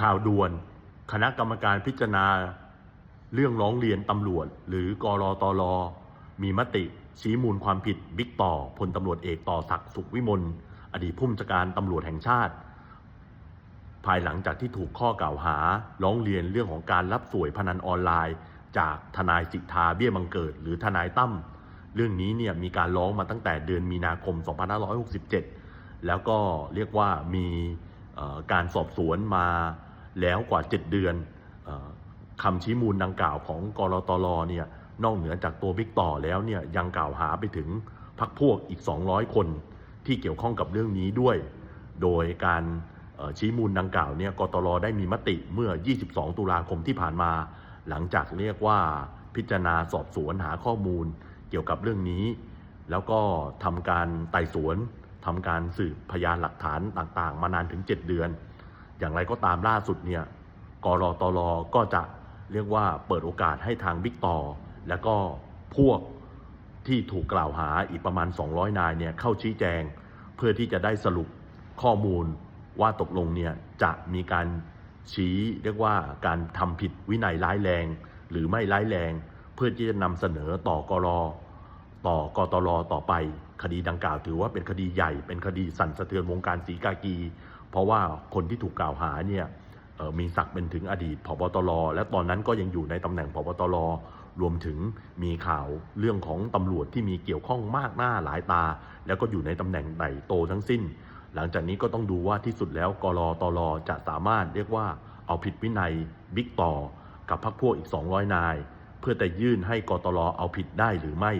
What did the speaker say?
ข่าวด่วน คณะกรรมการพิจารณา เรื่องร้องเรียนตำรวจ หรือกรอตลมีมติชี้มูลความผิดบิ๊กต่อพลตำรวจเอกต่อศักดิ์สุขวิมลอดีตผู้บัญชาการตำรวจแห่งชาติ ภายหลังจากที่ถูกข้อกล่าวหาร้องเรียนเรื่องของการรับสวยพนันออนไลน์ จากทนายสิทธาเบี้ยบังเกิด หรือทนายตั้มเรื่องนี้เนี่ยมีการร้องมาตั้งแต่เดือนมีนาคม 2567 แล้วก็เรียกว่ามีการสอบสวนมา แล้วกว่า 7 เดือนอคำชี้มูลดังกล่าวของกรตลเนี่ยนอกเหนือจากตัวบิ๊กต่อแล้วเนี่ยยังกล่าวหาไปถึงพักพวกอีก 200 คนที่เกี่ยวข้องกับเรื่องนี้ด้วย โดยการชี้มูลดังกล่าวเนี่ยกตลได้มีมติเมื่อ 22 ตุลาคมที่ผ่านมา หลังจากเรียกว่าพิจารณาสอบสวนหาข้อมูลเกี่ยวกับเรื่องนี้ แล้วก็ทำการไต่สวนทำการสืบพยานหลักฐานต่างๆ มานานถึง 7 เดือน อย่างไรก็ตามล่าสุดเนี่ยกรอตลก็จะเรียกว่าเปิดโอกาสให้ทางบิ๊กต่อ และก็พวกที่ถูกกล่าวหาอีกประมาณ 200 นายเนี่ยเข้าชี้แจง เพื่อที่จะได้สรุปข้อมูลว่าตกลงเนี่ยจะมีการชี้เรียกว่าการทำผิดวินัยร้ายแรง หรือไม่ร้ายแรง เพื่อที่จะนำเสนอต่อกรอต่อกตลต่อไป คดีดังกล่าวถือว่าเป็นคดีใหญ่ เป็นคดีสั่นสะเทือนวงการสีกากี เพราะว่าคนที่ถูกกล่าวหาเนี่ยมีศักดิ์เป็นถึงอดีตผบตรและตอนนั้นก็ยังอยู่ในตำแหน่งผบตรรวมถึงมีข่าวเรื่องของตำรวจที่มีเกี่ยวข้องมากหน้าหลายตา แล้วก็อยู่ในตำแหน่งใหญ่โตทั้งสิ้น หลังจากนี้ก็ต้องดูว่าที่สุดแล้วกรอตลจะสามารถเรียกว่าเอาผิดวินัยบิ๊กต่อ กับพรรคพวกอีก 200 นาย เพื่อแต่ยื่นให้กตลเอาผิดได้หรือไม่